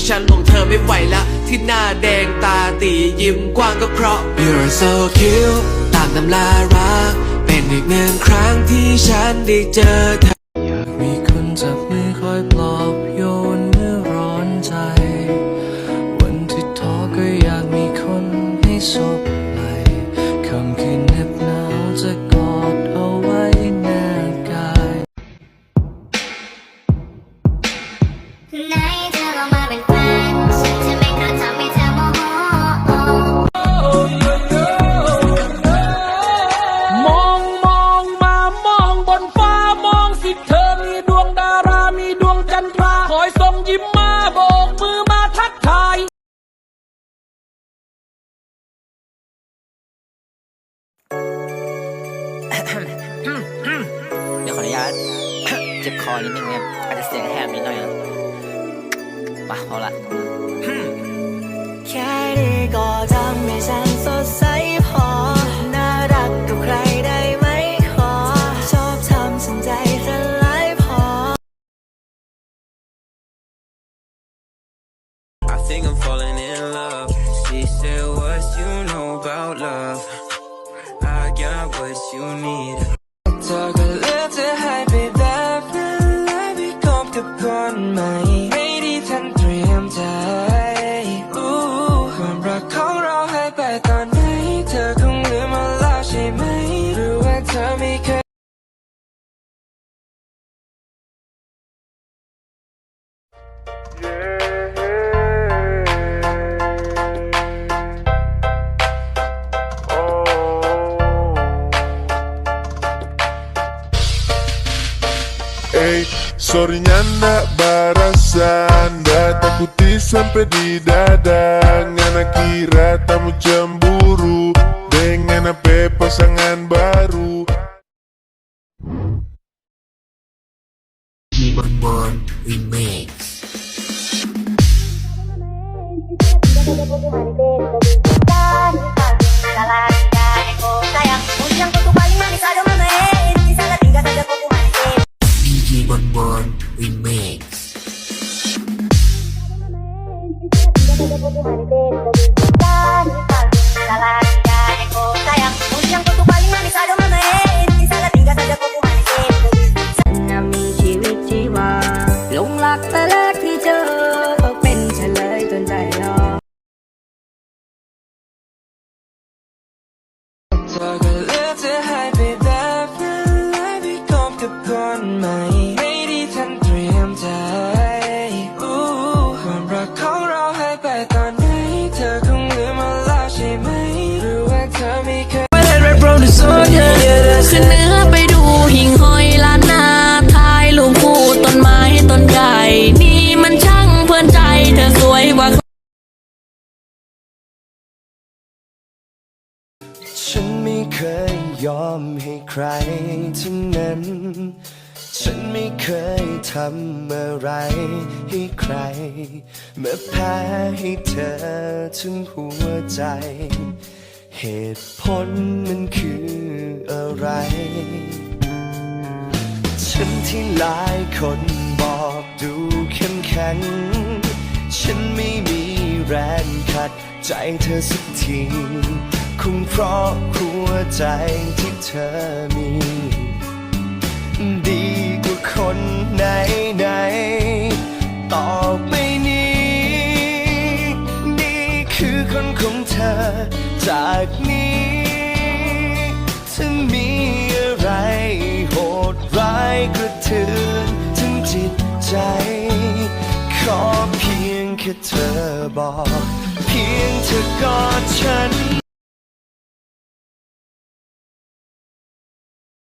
ให้ฉันหลงเธอไม่ไหวละที่หน้าแดงตาตียิ้มกว้างก็เพราะ You're so cute ตามตำลารัก เป็นอีกหนึ่งครั้งที่ฉันได้เจอเธอ เจ็บคอนิดนึงเนี่ยอาจจะเสียงแหบนิดหน่อยนะมาพอละแค่นี้ก็ทำให้ฉันสดใสพอ น่ารักกับใครได้ไหมขอ ชอบทำฉันใจสลายพอ I think I'm falling in love. She said, What you know about love? I got what you need. เธอก็หรือว่าเธอไม่เคย Ey, sorrynya nak barasan Dah takuti sampai di dada Ngana kira tamu cemburu Bonbon Remix. DJ Bonbon Remix. ฉันไม่เคยยอมให้ใครทั้งนั้น ฉันไม่เคยทำอะไรให้ใคร เมื่อแพ้ให้เธอทั้งหัวใจ เหตุผลมันคืออะไร ฉันที่หลายคนบอกดูเข้มแข็ง ฉันไม่มีแรงขัดใจเธอสักที คงเพราะหัวใจที่เธอมี ดีกว่าคนไหนไหนต่อไปนี้นี่คือคนของเธอ จากนี้ถ้ามีอะไรโหดร้ายกระเทือนถึงจิตใจ ขอเพียงแค่เธอบอก เพียงเธอกอดฉัน